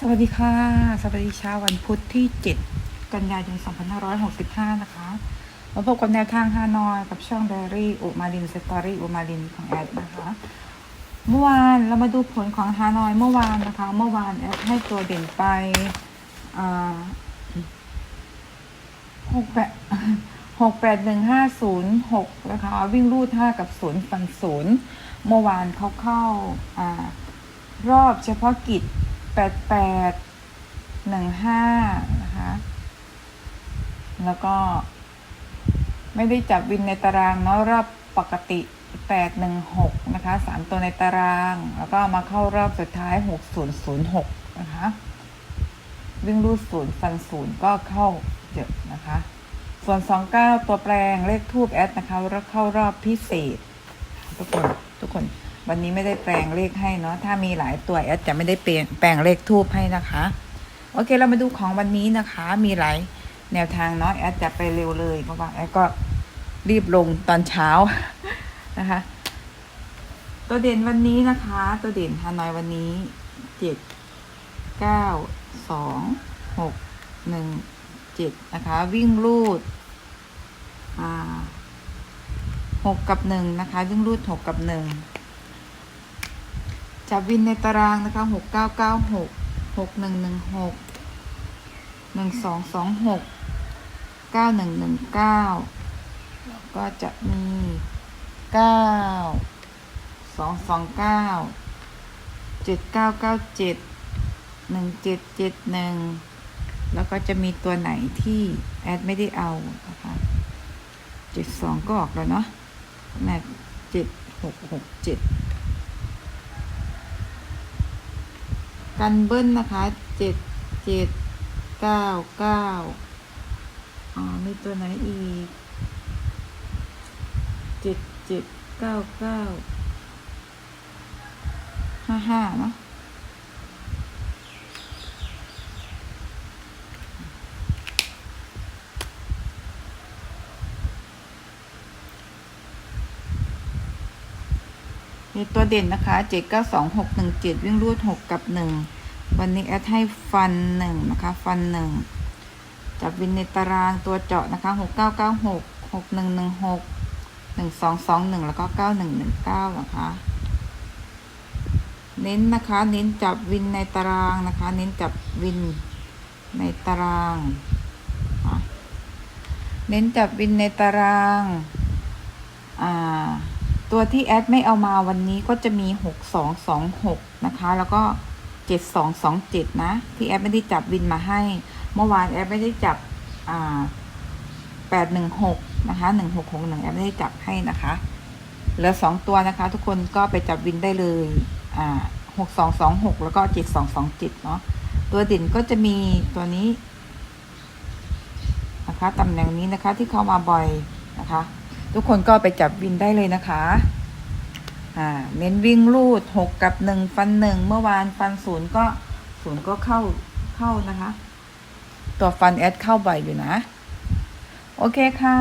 สวัสดีค่ะ สวัสดีเช้าวันพุธที่ 7 กันยายน 2565 นะคะ มาพบกับแนวทางฮานอยกับช่องไดอารี่อุมาลินสตอรี่อุมาลินของแอดนะคะ เมื่อวานเรามาดูผลของฮานอยเมื่อวานนะคะ เมื่อวานแอดให้ตัวเด่นไปหกแปดหกแปดหนึ่งห้าศูนย์หกนะคะ วิ่งรูดห้ากับศูนย์ฟันศูนย์เมื่อวานเขาเข้าอารอบเฉพาะกิจ แปดแปดหนึ่งห้านะคะ แล้วก็ ไม่ได้จับวินในตารางเนาะรอบปกติแปดหนึ่งหกนะคะสามตัวในตาราง แล้วก็มาเข้ารอบสุดท้ายหกศูนย์ศูนย์หกนะคะวิ่งรูดศูนย์ฟันศูนย์ก็เข้าเยอะนะคะ ส่วน29ตัวแปลงเลขทูบแอดนะคะแล้วเข้ารอบพิเศษ ทุกคนทุกคน วันนี้ไม่ได้แปลงเลขให้เนาะถ้ามีหลายตัวแอดจะไม่ได้เปลี่ยนแปลงเลขทูบให้นะคะ โอเคเรามาดูของวันนี้นะคะ มีหลายแนวทางเนาะแอดจะไปเร็วเลยเพราะว่าแอดก็รีบลงตอนเช้านะคะ ตัวเด่นวันนี้นะคะ ตัวเด่นฮานอยวันนี้เจ็ดเก้าสองหกหนึ่งเจ็ดนะคะ วิ่งรูดอ่าหกกับหนึ่งนะคะ วิ่งรูดหกกับหนึ่ง จับวินในตารางนะคะหกเก้าเก้าหกหกหนึ่งหนึ่งหกหนึ่งสองสองหกเก้าหนึ่งหนึ่งเก้าแล้วก็จะมีเก้าสองสองเก้าเจ็ดเก้าเก้าเจ็ดหนึ่งเจ็ดเจ็ดหนึ่งแล้วก็จะมีตัวไหนที่แอดไม่ได้เอานะคะเจ็ดสองก็ออกแล้วเนาะแม่เจ็ดหกหกเจ็ด กันเบิ้ลนะคะเจ็ดเจ็ดเก้าเก้าอ๋อมีตัวไหนอีกเจ็ดเจ็ดเก้าเก้าห้าห้าเนาะ มีตัวเด่นนะคะเจ็ดเก้าสองหกหนึ่งเจ็ดวิ่งรูดหกกับหนึ่งวันนี้แอดให้ฟันหนึ่งนะคะ ฟันหนึ่งจับวินในตารางตัวเจาะนะคะหกเก้าเก้าหกหกหนึ่งหนึ่งหกหนึ่งสองสองหนึ่งแล้วก็เก้าหนึ่งหนึ่งเก้านะคะ เน้นนะคะ เน้นจับวินในตารางนะคะ เน้นจับวินในตาราง เน้นจับวินในตาราง ตัวที่แอดไม่เอามาวันนี้ก็จะมีหกสองสองหกนะคะ แล้วก็เจ็ดสองสองเจ็ดนะ ที่แอดไม่ได้จับวินมาให้ เมื่อวานแอดไม่ได้จับอ่าแปดหนึ่งหกนะคะหนึ่งหกหกหนึ่งแอดไม่ได้จับให้นะคะ เหลือสองตัวนะคะ ทุกคนก็ไปจับวินได้เลยอ่าหกสองสองหกแล้วก็เจ็ดสองสองเจ็ดเนาะตัวเด่นก็จะมีตัวนี้นะคะตำแหน่งนี้นะคะที่เข้ามาบ่อยนะคะ ทุกคนก็ไปจับวินได้เลยนะคะอ่าเน้นวิ่งลูดหกกับหนึ่งฟันหนึ่งเมื่อวานฟันศูนย์ก็ศูนย์ก็เข้าเข้านะคะ ตัวฟันแอดเข้าบ่อยอยู่นะ โอเคค่ะ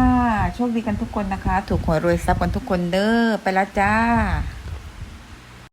โชคดีกันทุกคนนะคะ ถูกหวยรวยทรัพย์กันทุกคนเด้อไปละจ้า